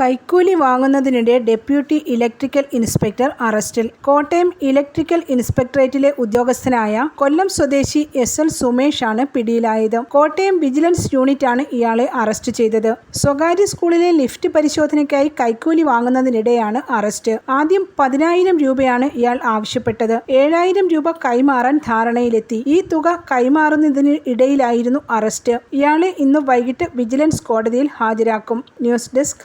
കൈക്കൂലി വാങ്ങുന്നതിനിടെ deputy electrical inspector അറസ്റ്റിൽ. Kottayam electrical ഇൻസ്പെക്ടറേറ്റിലെ ഉദ്യോഗസ്ഥനായ കൊല്ലം സ്വദേശി എസ് എൽ ആണ് പിടിയിലായത്. കോട്ടയം വിജിലൻസ് യൂണിറ്റാണ് ഇയാളെ അറസ്റ്റ് ചെയ്തത്. സ്വകാര്യ സ്കൂളിലെ ലിഫ്റ്റ് പരിശോധനയ്ക്കായി കൈക്കൂലി വാങ്ങുന്നതിനിടെയാണ് അറസ്റ്റ്. ആദ്യം പതിനായിരം രൂപയാണ് ഇയാൾ ആവശ്യപ്പെട്ടത്. ഏഴായിരം രൂപ കൈമാറാൻ ധാരണയിലെത്തി. ഈ തുക കൈമാറുന്നതിന് ഇടയിലായിരുന്നു അറസ്റ്റ്. ഇയാളെ ഇന്ന് വൈകിട്ട് വിജിലൻസ് കോടതിയിൽ ഹാജരാക്കും. ന്യൂസ് ഡെസ്ക്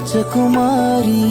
राजकुमारी